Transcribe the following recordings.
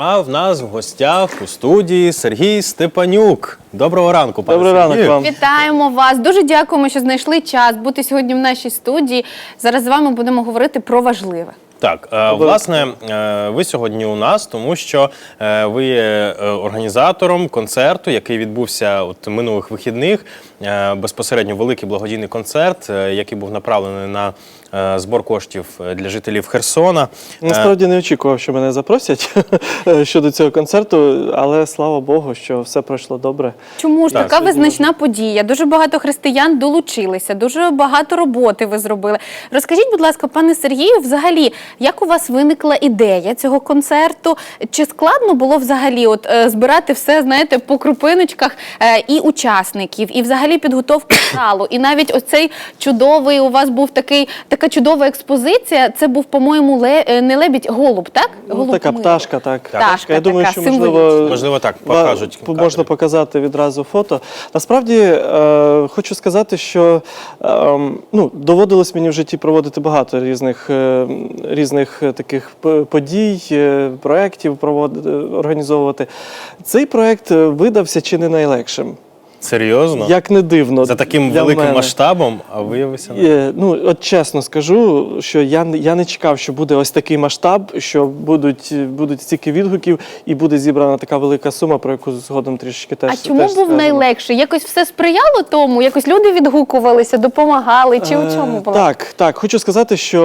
А в нас в гостях у студії Сергій Степанюк. Доброго ранку, пане Добрий ранок Сергію. вам. Вітаємо вас. Дуже дякуємо, що знайшли час бути сьогодні в нашій студії. Зараз з вами будемо говорити про важливе. Так, е, власне, е, ви сьогодні у нас, тому що е, ви є організатором концерту, який відбувся от минулих вихідних. Безпосередньо великий благодійний концерт, який був направлений на збор коштів для жителів Херсона. Насправді не очікував, що мене запросять щодо цього концерту, але слава Богу, що все пройшло добре. Чому ж Так, така визначна подія? Дуже багато християн долучилися, дуже багато роботи ви зробили. Розкажіть, будь ласка, пане Сергію, взагалі, як у вас виникла ідея цього концерту? Чи складно було взагалі от е, збирати все, знаєте, по крупиночках е, і учасників, і взагалі підготовку залу? І навіть оцей чудовий у вас був такий така чудова експозиція. Це був, по-моєму, ле, е, не лебідь, голуб, так? Ну, Голуб така миру. пташка, так. Пташка Я думаю, така, що можливо. Можливо, так покажуть кадри. можна показати відразу фото. Насправді е, хочу сказати, що е, ну, доводилось мені в житті проводити багато різних, е, різних е, таких подій, е, проєктів організовувати. Цей проєкт е, видався чи не найлегшим. Серйозно? Як не дивно. За таким для великим мене. масштабом, а виявився не. Е, Ну, от чесно скажу, що я, не- я не чекав, що буде ось такий масштаб, що будуть, будуть стільки відгуків і буде зібрана така велика сума, про яку згодом трішечки теж А чому теж був скажемо. найлегший? Якось все сприяло тому? Якось люди відгукувалися, допомагали? Чи у Е, чому було? Так, так. Хочу сказати, що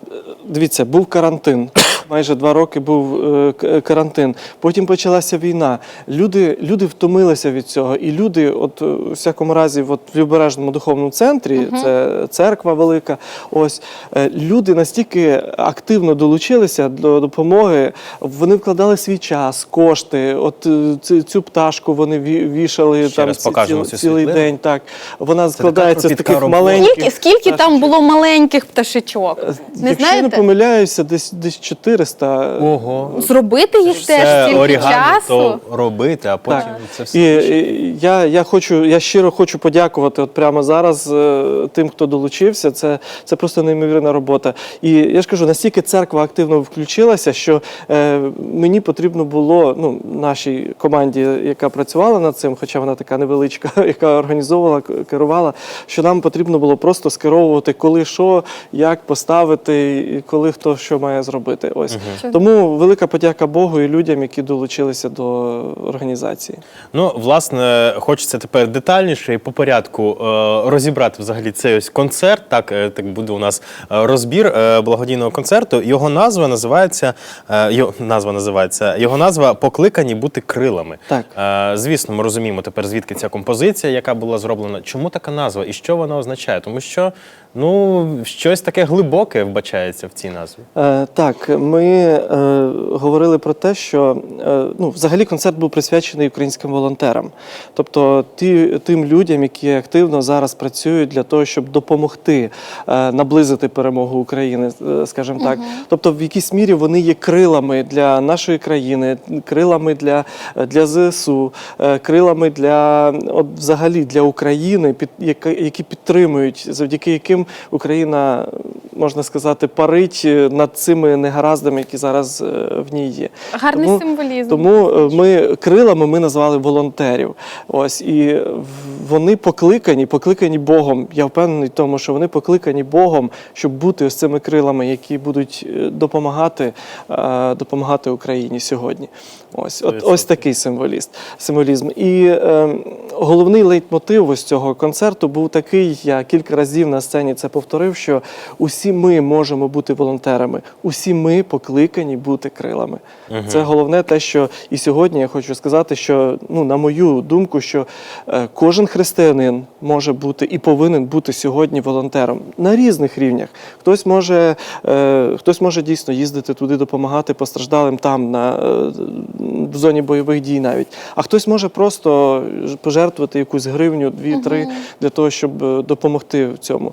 е, дивіться, був карантин. Майже два роки був е, к- карантин. Потім почалася війна. Люди, люди втомилися від цього. І люди, от е, у всякому разі, от в Любережному духовному центрі, це церква велика. Ось е, люди настільки активно долучилися до допомоги. Вони вкладали свій час, кошти. От е, цю, цю пташку вони ві- вішали Ще там ці- цю цілий світлину. день. Так вона складається з таких робота. маленьких. Скільки, скільки там було маленьких пташечок? Не Якщо не помиляюся, десь десь 400. Ого. Зробити їх Все теж стільки часу. то робити, а потім Так. це все. І, і я, я хочу, я щиро хочу подякувати от прямо зараз е, тим, хто долучився. Це, це просто неймовірна робота. І я ж кажу, настільки церква активно включилася, що е, мені потрібно було, ну, нашій команді, яка працювала над цим, хоча вона така невеличка, яка організовувала, керувала, що нам потрібно було просто скеровувати, коли що, як поставити, і коли хто що має зробити. Ось тому велика подяка Богу і людям, які долучилися до організації. Ну, власне, хочеться тепер детальніше і по порядку е, розібрати взагалі цей ось концерт. Так, е, так буде у нас е, розбір благодійного концерту. Його назва називається його назва називається його назва Покликані бути крилами. Так. Звісно, ми розуміємо тепер, звідки ця композиція, яка була зроблена. Чому така назва і що вона означає? Тому що ну щось таке глибоке вбачається в цій назві. Е, так, ми е, говорили про те, що е, ну, взагалі концерт був присвячений українським волонтерам, тобто ті, тим людям, які активно зараз працюють для того, щоб допомогти е, наблизити перемогу України, е, скажімо так. Тобто, в якійсь мірі вони є крилами для нашої країни, крилами для, для ЗСУ, е, крилами для от, взагалі для України, під, яка- які підтримують, завдяки яким Україна, можна сказати, парить е, над цими негараздами, які зараз е, в ній є. Гарний Тому- символізм. Тому е, ми крилами ми назвали волонтерів. Ось і вони покликані, покликані Богом. Я впевнений в тому, що вони покликані Богом, щоб бути ось цими крилами, які будуть допомагати, допомагати Україні сьогодні. Ось, от, ось такий символіст, символізм. І е, головний лейтмотив ось цього концерту був такий. Я кілька разів на сцені це повторив, що усі ми можемо бути волонтерами, усі ми покликані бути крилами. Це головне те, що і сьогодні я хочу сказати, що ну, на мою думку, що е, кожен християнин може бути і повинен бути сьогодні волонтером на різних рівнях. Хтось може, е, хтось може дійсно їздити туди, допомагати постраждалим там на е, в зоні бойових дій навіть. А хтось може просто пожертвувати якусь гривню, дві-три для того, щоб е, допомогти в цьому.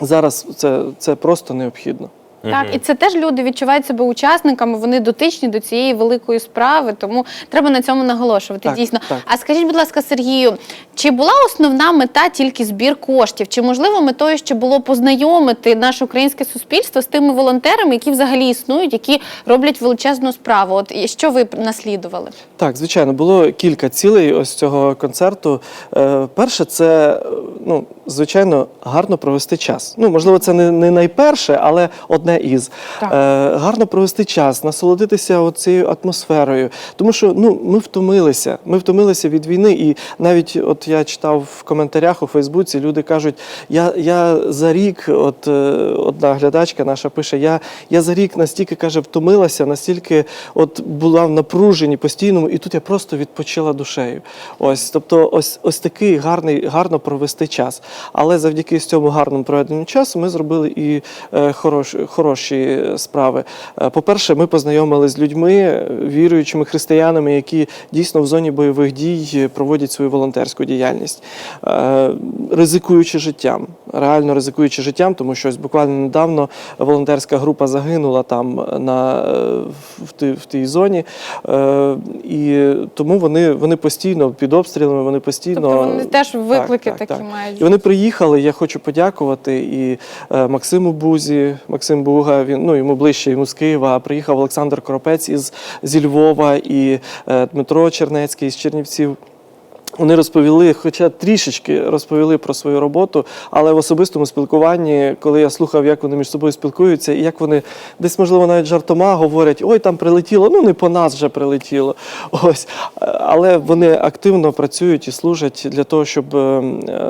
Зараз це, це просто необхідно. Так, і це теж люди відчувають себе учасниками, вони дотичні до цієї великої справи, тому треба на цьому наголошувати. Так, дійсно. так. А скажіть, будь ласка, Сергію, чи була основна мета тільки збір коштів? Чи можливо метою ще було познайомити наше українське суспільство з тими волонтерами, які взагалі існують, які роблять величезну справу? От що ви наслідували? Так, звичайно, було кілька цілей ось цього концерту. Е, перше, це ну, звичайно гарно провести час. Ну, можливо, це не, не найперше, але одне із Так. Е, гарно провести час, насолодитися цією атмосферою. Тому що ну, ми втомилися. Ми втомилися від війни. І навіть от я читав в коментарях у Фейсбуці, люди кажуть, я, я за рік, от е, одна глядачка наша пише, я, я за рік настільки каже, втомилася, настільки от була в напруженні постійному, і тут я просто відпочила душею. Ось, тобто, ось, ось такий гарний, гарно провести час. Але завдяки цьому гарному проведенню часу ми зробили і е, хороші, хороші справи. Е, По-перше, ми познайомилися з людьми, е, віруючими християнами, які дійсно в зоні бойових дій проводять свою волонтерську діяльність, ризикуючи життям, реально ризикуючи життям, тому що ось буквально недавно волонтерська група загинула там на, в, тій, в тій зоні. І тому вони, вони постійно під обстрілами, вони постійно. Тобто вони теж виклики Так, так, такі так. мають. І вони приїхали. Я хочу подякувати і е, Максиму Бузі, Максим Буга. Він ну йому ближче, йому з Києва. Приїхав Олександр Коропець із зі Львова і е, Дмитро Чернецький з Чернівців. Вони розповіли, хоча трішечки розповіли про свою роботу, але в особистому спілкуванні, коли я слухав, як вони між собою спілкуються, і як вони десь, можливо, навіть жартома говорять: ой, там прилетіло, ну не по нас вже прилетіло. Ось. Але вони активно працюють і служать для того, щоб е,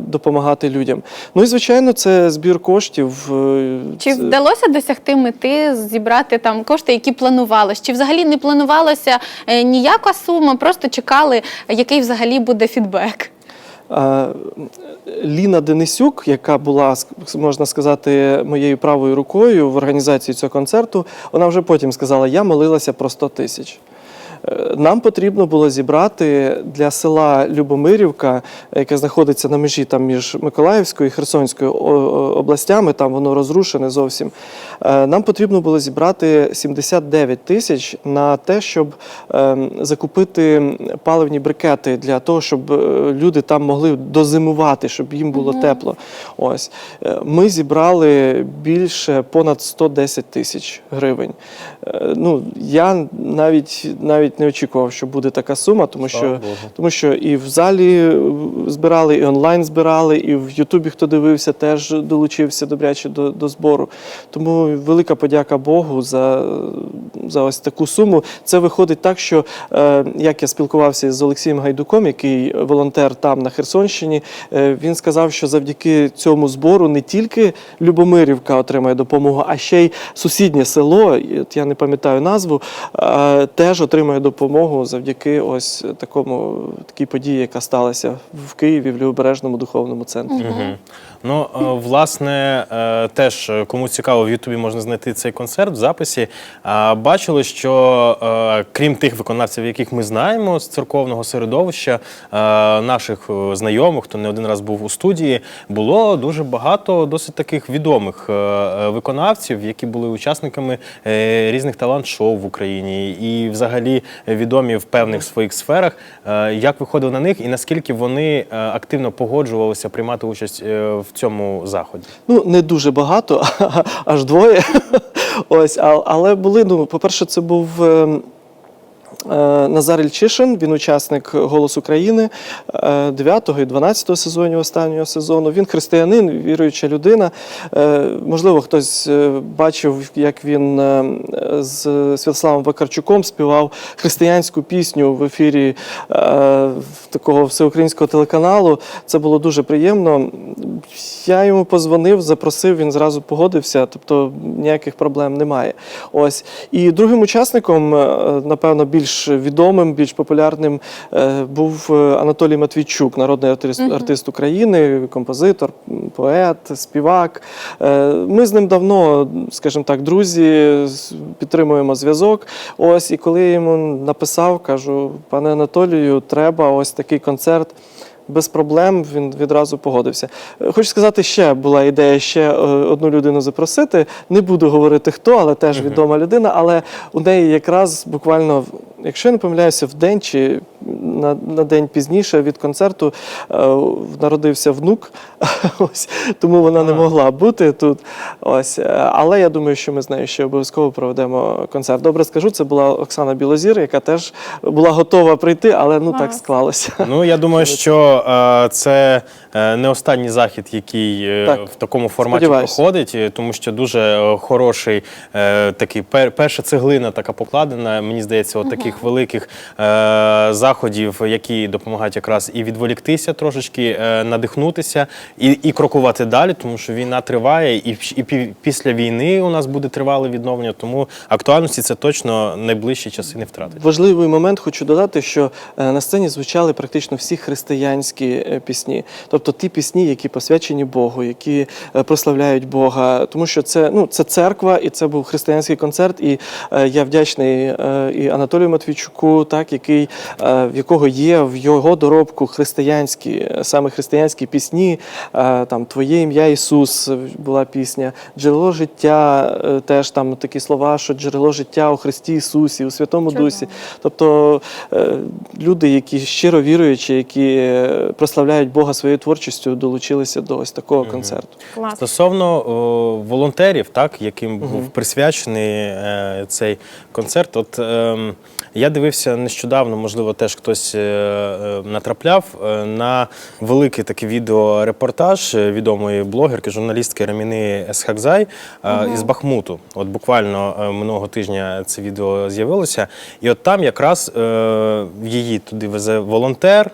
допомагати людям. Ну і звичайно, це збір коштів. е, Чи вдалося досягти мети зібрати там кошти, які планувалось? Чи взагалі не планувалося е, ніяка сума, просто чекали, який взагалі буде фідбек? Ліна Денисюк, яка була, можна сказати, моєю правою рукою в організації цього концерту, вона вже потім сказала: я молилася про 100 тисяч. Е, Нам потрібно було зібрати для села Любомирівка, яке знаходиться на межі там між Миколаївською і Херсонською областями, там воно розрушене зовсім. Е, Нам потрібно було зібрати 79 тисяч на те, щоб ем, закупити паливні брикети для того, щоб е, люди там могли дозимувати, щоб їм було тепло. Ось ми зібрали більше понад 110 тисяч гривень. Ну я навіть навіть не очікував, що буде така сума, тому Слава що Богу. тому що і в залі е, збирали, і онлайн збирали, і в Ютубі, хто дивився, теж долучився добряче до, до збору. Тому велика подяка Богу за, за ось таку суму. Це виходить так, що е, як я спілкувався з Олексієм Гайдуком, який волонтер там на Херсонщині, е, він сказав, що завдяки цьому збору не тільки Любомирівка отримає допомогу, а ще й сусіднє село, я не пам'ятаю назву, е, теж отримає допомогу завдяки ось такому такій події, яка сталася в Києві в Лівобережному духовному центрі. Мгм. Ну, е, власне, е, теж е, кому цікаво, в Ютубі можна знайти цей концерт в записі. Бачили, що крім тих виконавців, яких ми знаємо з церковного середовища, наших знайомих, хто не один раз був у студії, було дуже багато досить таких відомих виконавців, які були учасниками різних талант-шоу в Україні і взагалі відомі в певних своїх сферах. Як виходив на них і наскільки вони активно погоджувалися приймати участь в цьому заході? Ну, не дуже багато, аж двоє. Ось, але були, ну, по-перше, це був. Е, Назар Ільчишин, він учасник «Голос України» 9 і 12 сезонів останнього сезону. Він християнин, віруюча людина. Е, Можливо, хтось е, бачив, як він е, з Святославом Вакарчуком співав християнську пісню в ефірі е, такого всеукраїнського телеканалу. Це було дуже приємно. Я йому позвонив, запросив, він зразу погодився, тобто ніяких проблем немає. Ось. І другим учасником, е, напевно, більш відомим, більш популярним е, був е, Анатолій Матвійчук, народний артист, артист України, композитор, поет, співак. Е, Ми з ним давно, скажімо так, друзі, підтримуємо зв'язок. Ось, і коли я йому написав, кажу, пане Анатолію, треба ось такий концерт. без проблем він відразу погодився. Хочу сказати, ще була ідея ще одну людину запросити. Не буду говорити хто, але теж відома людина. Але у неї якраз буквально, в- якщо я не помиляюся, в день чи на, на день пізніше від концерту е, народився внук. Ось тому вона не могла бути тут. Ось, е, але я думаю, що ми з нею ще обов'язково проведемо концерт. Добре скажу, це була Оксана Білозір, яка теж була готова прийти, але ну так склалося. Ну я думаю, що е, це е, не останній захід, який е, Так. в такому форматі Сподіваюся. проходить, е, тому що дуже е, хороший е, такий пер, перша цеглина така покладена. Мені здається, от таких великих е, заходів, які допомагають якраз і відволіктися трошечки, е, надихнутися і, і крокувати далі, тому що війна триває, і, і після війни у нас буде тривале відновлення. Тому актуальності це точно найближчі часи не втратить. Важливий момент хочу додати, що е, на сцені звучали практично всі християнські е, пісні, тобто ті пісні, які посвячені Богу, які прославляють Бога, тому що це ну це церква, і це був християнський концерт. І я вдячний і Анатолію Матвійчуку, так який в якого є в його доробку християнські, е, саме християнські пісні. е, Там Твоє ім'я Ісус е, була пісня, джерело життя, е, теж там такі слова, що джерело життя у Христі Ісусі, у Святому Чудово. Дусі. Тобто е, люди, які щиро віруючі, які е, прославляють Бога своєю творчістю, долучилися до ось такого концерту. Клас. Стосовно о, волонтерів, так, яким був присвячений е, цей концерт. От ем, я дивився нещодавно, можливо, теж хтось е, е, натрапляв е, на великий такий відеорепортаж відомої блогерки, журналістки Раміни Есхакзай е, із Бахмуту. От буквально минулого тижня це відео з'явилося. І от там якраз її туди везе волонтер,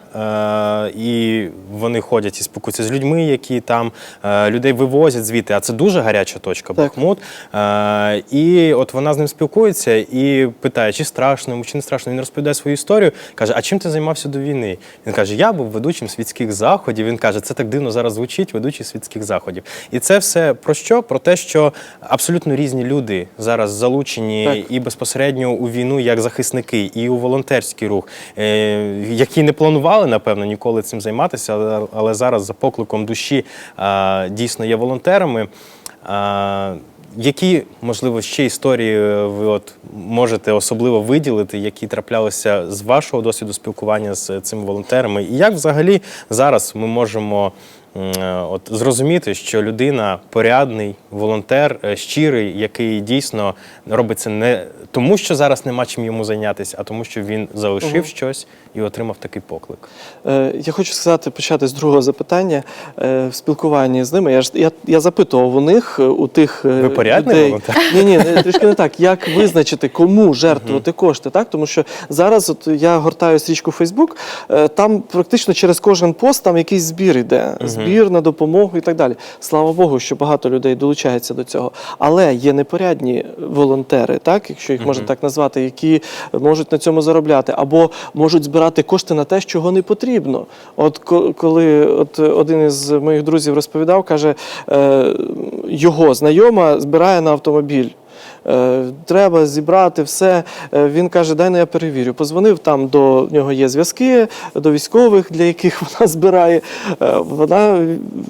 і вони ходять і спілкуються з людьми, які там людей вивозять звідти. А це дуже гаряча точка, Так. Бахмут. І от вона з ним спілкується і питає, чи страшно йому, чи не страшно. Він розповідає свою історію. Каже: А чим ти займався до війни? Він каже: Я був ведучим світських заходів. Він каже, це так дивно зараз звучить, ведучий світських заходів. І це все про що? Про те, що абсолютно різні люди зараз залучені Так. і безпосередньо у війну як захисники, і у волонтерський рух, е, які не планували, напевно, ніколи цим займатися, але, зараз за покликом душі дійсно є волонтерами. Е, які, можливо, ще історії е, ви от можете особливо виділити, які траплялися з вашого досвіду спілкування з цими волонтерами? І як взагалі зараз ми можемо е, от, зрозуміти, що людина порядний волонтер, е, щирий, який дійсно робить це не тому, що зараз нема чим йому зайнятися, а тому, що він залишив щось і отримав такий поклик. Е, Я хочу сказати, почати з другого запитання е, в спілкуванні з ними. Я ж я, я запитував у них е, у тих е, Ви порядний людей. волонтер? Ні, ні, трішки не так. Як визначити, кому жертвувати кошти? Так, тому що зараз, от я гортаю стрічку Фейсбук, е, там практично через кожен пост там якийсь збір йде, збір на допомогу і так далі. Слава Богу, що багато людей долучається до цього. Але є непорядні волонтери, так, якщо їх можна так назвати, які можуть на цьому заробляти, або можуть збирати кошти на те, чого не потрібно. От коли от один із моїх друзів розповідав, каже, е, його знайома збирає на автомобіль. Е, Треба зібрати все. Е, Він каже, дай ну я перевірю. Позвонив там до нього є зв'язки до військових, для яких вона збирає. Е, Вона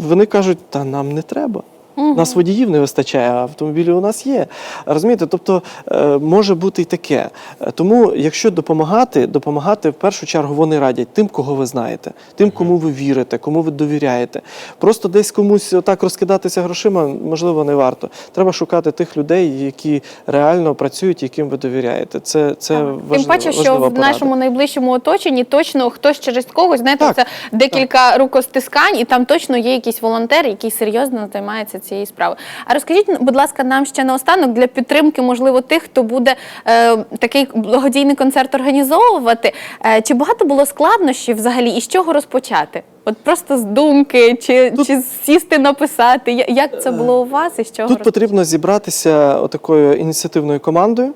вони кажуть, та нам не треба. Нас водіїв не вистачає, а автомобілі у нас є. Розумієте, тобто е, може бути і таке. Е, Тому, якщо допомагати, допомагати в першу чергу вони радять тим, кого ви знаєте, тим, кому ви вірите, кому ви довіряєте. Просто десь комусь отак розкидатися грошима, можливо, не варто. Треба шукати тих людей, які реально працюють, яким ви довіряєте. Це, це важливо, Тим паче, що важлива в порада. нашому найближчому оточенні точно хтось через когось, знаєте, Так, це декілька рукостискань, і там точно є якийсь волонтер, який серйозно займається цією справи. А розкажіть, будь ласка, нам ще наостанок для підтримки, можливо, тих, хто буде е, такий благодійний концерт організовувати. Е, чи багато було складнощів взагалі, і з чого розпочати? От просто з думки, чи, чи сісти написати? Як це було у вас і з чого Тут розпочати? потрібно зібратися отакою ініціативною командою е,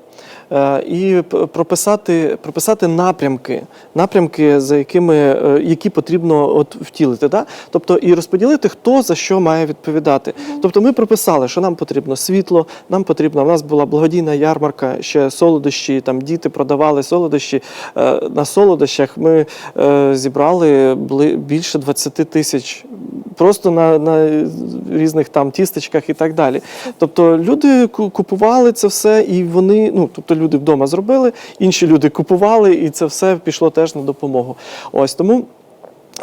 і прописати, прописати напрямки, напрямки, за якими е, які потрібно от втілити. Да? Тобто і розподілити, хто за що має відповідати. Тобто ми прописали, що нам потрібно світло, нам потрібно. У нас була благодійна ярмарка, ще солодощі, там діти продавали солодощі. Е, На солодощах ми е, зібрали більше 20 тисяч просто на, на різних там тістечках і так далі. Тобто люди купували це все, і вони, ну тобто люди вдома зробили, інші люди купували, і це все пішло теж на допомогу. Ось тому.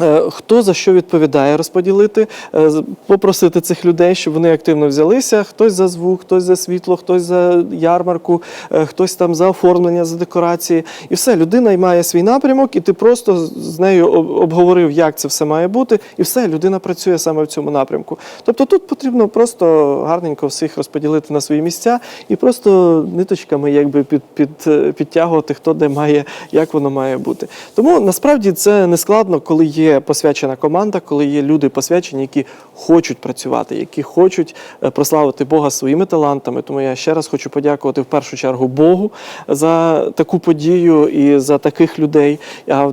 Е, Хто за що відповідає, розподілити, е, попросити цих людей, щоб вони активно взялися. Хтось за звук, хтось за світло, хтось за ярмарку, е, хтось там за оформлення, за декорації. І все, людина має свій напрямок, і ти просто з- нею обговорив, як це все має бути, і все, людина працює саме в цьому напрямку. Тобто тут потрібно просто гарненько всіх розподілити на свої місця і просто ниточками якби під, під, підтягувати, хто де має, як воно має бути. Тому насправді це не складно, коли є посвячена команда, коли є люди посвячені, які хочуть працювати, які хочуть е, прославити Бога своїми талантами. Тому я ще раз хочу подякувати в першу чергу Богу за таку подію і за таких людей. А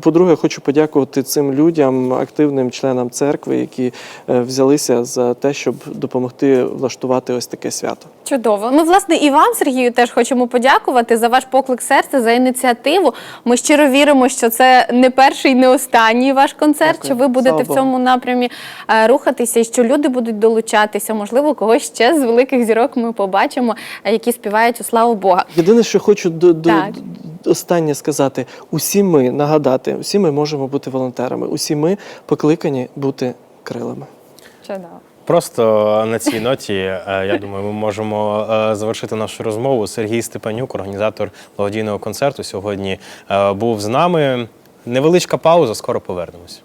по-друге, хочу подякувати цим людям, активним членам церкви, які е, взялися за те, щоб допомогти влаштувати ось таке свято. Чудово. Ну, власне, і вам, Сергію, теж хочемо подякувати за ваш поклик серця, за ініціативу. Ми щиро віримо, що це не перший, не останній ваш концерт, Дякую. що ви будете Слава в Богу. цьому напрямі е, рухатися, і що люди будуть долучатися. Можливо, когось ще з великих зірок ми побачимо, е, які співають у славу Бога. Єдине, що хочу до, до, до- останнє сказати: усі ми нагадати, усі ми можемо бути волонтерами, усі ми покликані бути крилами. Чудово. Просто на цій ноті, е, я думаю, ми можемо е, завершити нашу розмову. Сергій Степанюк, організатор благодійного концерту, сьогодні е, був з нами. Невеличка пауза, скоро повернемось.